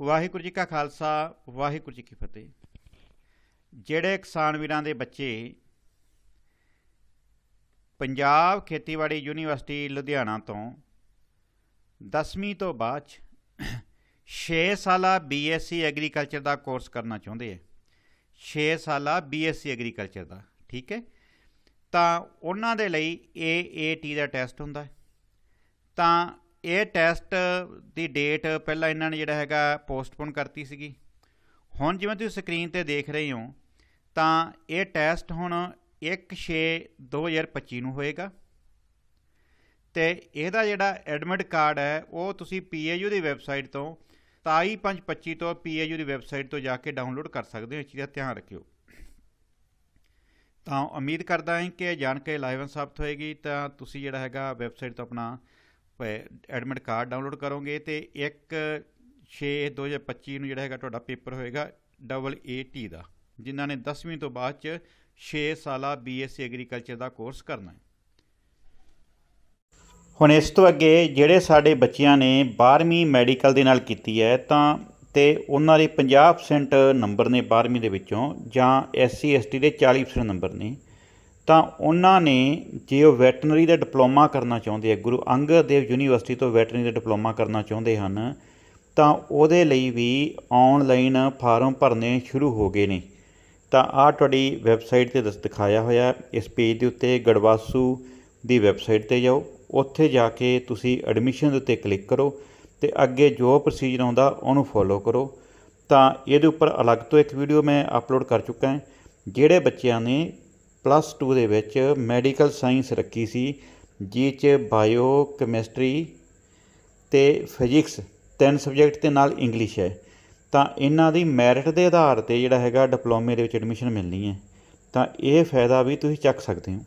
ਵਾਹਿਗੁਰੂ ਜੀ ਕਾ ਖਾਲਸਾ, ਵਾਹਿਗੁਰੂ ਜੀ ਕੀ ਫਤਿਹ। ਜਿਹੜੇ ਕਿਸਾਨ ਵੀਰਾਂ ਦੇ ਬੱਚੇ ਪੰਜਾਬ ਖੇਤੀਬਾੜੀ ਯੂਨੀਵਰਸਿਟੀ ਲੁਧਿਆਣਾ ਤੋਂ 10ਵੀਂ ਤੋਂ ਬਾਅਦ 6 ਸਾਲਾ ਬੀਐਸਸੀ ਐਗਰੀਕਲਚਰ ਦਾ ਕੋਰਸ ਕਰਨਾ ਚਾਹੁੰਦੇ ਹੈ 6 ਸਾਲਾ ਬੀਐਸਸੀ ਐਗਰੀਕਲਚਰ ਦਾ, ਠੀਕ ਹੈ? ਤਾਂ ਉਹਨਾਂ ਦੇ ਲਈ AAT ਦਾ ਟੈਸਟ ਹੁੰਦਾ ਹੈ। ਤਾਂ ਇਹ ਟੈਸਟ ਦੀ ਡੇਟ ਪਹਿਲਾਂ ਇਹਨਾਂ ਨੇ ਜਿਹੜਾ ਹੈਗਾ ਪੋਸਟਪੋਨ ਕਰਤੀ ਸੀਗੀ। ਹੁਣ ਜਿਵੇਂ ਤੁਸੀਂ ਸਕਰੀਨ ਤੇ ਦੇਖ ਰਹੇ ਹੋ, ਤਾਂ ਇਹ ਟੈਸਟ ਹੁਣ 1/6/2025 ਨੂੰ ਹੋਏਗਾ। ਤੇ ਇਹਦਾ ਜਿਹੜਾ ਐਡਮਿਟ ਕਾਰਡ ਹੈ, ਉਹ ਤੁਸੀਂ ਪੀਏਯੂ ਦੀ ਵੈਬਸਾਈਟ ਤੋਂ 27525 ਤੋਂ ਪੀਏਯੂ ਦੀ ਵੈਬਸਾਈਟ ਤੋਂ ਜਾ ਕੇ ਡਾਊਨਲੋਡ ਕਰ ਸਕਦੇ ਹੋ ਇਸ ਚੀਜ਼ ਦਾ ਧਿਆਨ ਰੱਖਿਓ। ਤਾਂ ਉਮੀਦ ਕਰਦਾ ਹਾਂ ਕਿ ਜਾਣਕਾਰੀ ਲਾਈਵਨ ਸਾਬਤ ਹੋਏਗੀ, ਤਾਂ ਤੁਸੀਂ ਜਿਹੜਾ ਹੈਗਾ ਵੈਬਸਾਈਟ ਤੋਂ ਆਪਣਾ ਐਡਮਿਟ ਕਾਰਡ ਡਾਊਨਲੋਡ ਕਰੋਗੇ ਤੇ 1 6 2025 ਨੂੰ ਜਿਹੜਾ ਹੈਗਾ ਤੁਹਾਡਾ ਪੇਪਰ ਹੋਏਗਾ ਡਬਲ ਏਟੀ ਦਾ, ਜਿਨ੍ਹਾਂ ਨੇ 10ਵੀਂ ਤੋਂ ਬਾਅਦ ਚ 6 ਸਾਲਾ ਬੀਐਸਸੀ ਐਗਰੀਕਲਚਰ ਦਾ ਕੋਰਸ ਕਰਨਾ ਹੈ। ਹੁਣ ਇਸ ਤੋਂ ਅੱਗੇ ਜਿਹੜੇ ਸਾਡੇ ਬੱਚਿਆਂ ਨੇ 12ਵੀਂ ਮੈਡੀਕਲ ਦੇ ਨਾਲ ਕੀਤੀ ਹੈ, ਤਾਂ ਤੇ ਉਹਨਾਂ ਦੇ 50% ਨੰਬਰ ਨੇ 12ਵੀਂ ਦੇ ਵਿੱਚੋਂ ਜਾਂ ਐਸਸੀ ਐਸਟੀ ਦੇ 40% ਨੰਬਰ ਨੇ। ਤਾਂ ਉਹਨਾਂ ਨੇ ਜੇ ਉਹ ਵੈਟਰਨਰੀ ਦਾ ਡਿਪਲੋਮਾ ਕਰਨਾ ਚਾਹੁੰਦੇ ਆ, ਗੁਰੂ ਅੰਗਦ ਦੇਵ ਯੂਨੀਵਰਸਿਟੀ ਤੋਂ ਵੈਟਰਨਰੀ ਦਾ ਡਿਪਲੋਮਾ ਕਰਨਾ ਚਾਹੁੰਦੇ ਹਨ, ਤਾਂ ਉਹਦੇ ਲਈ ਵੀ ਆਨਲਾਈਨ ਫਾਰਮ ਭਰਨੇ ਸ਼ੁਰੂ ਹੋ ਗਏ ਨੇ। ਤਾਂ ਆਹ ਤੁਹਾਡੀ ਵੈਬਸਾਈਟ ਤੇ ਦੱਸ, ਦਿਖਾਇਆ ਹੋਇਆ ਇਸ ਪੇਜ ਦੇ ਉੱਤੇ ਗੜਵਾਸੂ ਦੀ ਵੈਬਸਾਈਟ ਤੇ ਜਾਓ। ਉੱਥੇ ਜਾ ਕੇ ਤੁਸੀਂ ਐਡਮਿਸ਼ਨ ਦੇ ਉੱਤੇ ਕਲਿੱਕ ਕਰੋ ਤੇ ਅੱਗੇ ਜੋ ਪ੍ਰੋਸੀਜਰ ਆਉਂਦਾ ਉਹਨੂੰ ਫੋਲੋ ਕਰੋ। ਤਾਂ ਇਹਦੇ ਉੱਪਰ ਅਲੱਗ ਤੋਂ ਇੱਕ ਵੀਡੀਓ ਮੈਂ ਅਪਲੋਡ ਕਰ ਚੁੱਕਾ ਹਾਂ, ਜਿਹੜੇ ਬੱਚਿਆਂ ਨੇ ਪਲੱਸ 2 ਦੇ ਵਿੱਚ ਮੈਡੀਕਲ ਸਾਇੰਸ ਰੱਖੀ ਸੀ, ਜਿਹ 'ਚ ਬਾਇਓ ਕੈਮਿਸਟਰੀ ਤੇ ਫਿਜ਼ਿਕਸ ਤਿੰਨ ਸਬਜੈਕਟ ਤੇ ਨਾਲ ਇੰਗਲਿਸ਼ ਹੈ। ਤਾਂ ਇਹਨਾਂ ਦੀ ਮੈਰਿਟ ਦੇ ਆਧਾਰ ਤੇ ਜਿਹੜਾ ਹੈਗਾ ਡਿਪਲੋਮੇ ਦੇ ਵਿੱਚ ਐਡਮਿਸ਼ਨ ਮਿਲਣੀ ਹੈ। ਤਾਂ ਇਹ ਫਾਇਦਾ ਵੀ ਤੁਸੀਂ ਚੱਕ ਸਕਦੇ ਹੋ।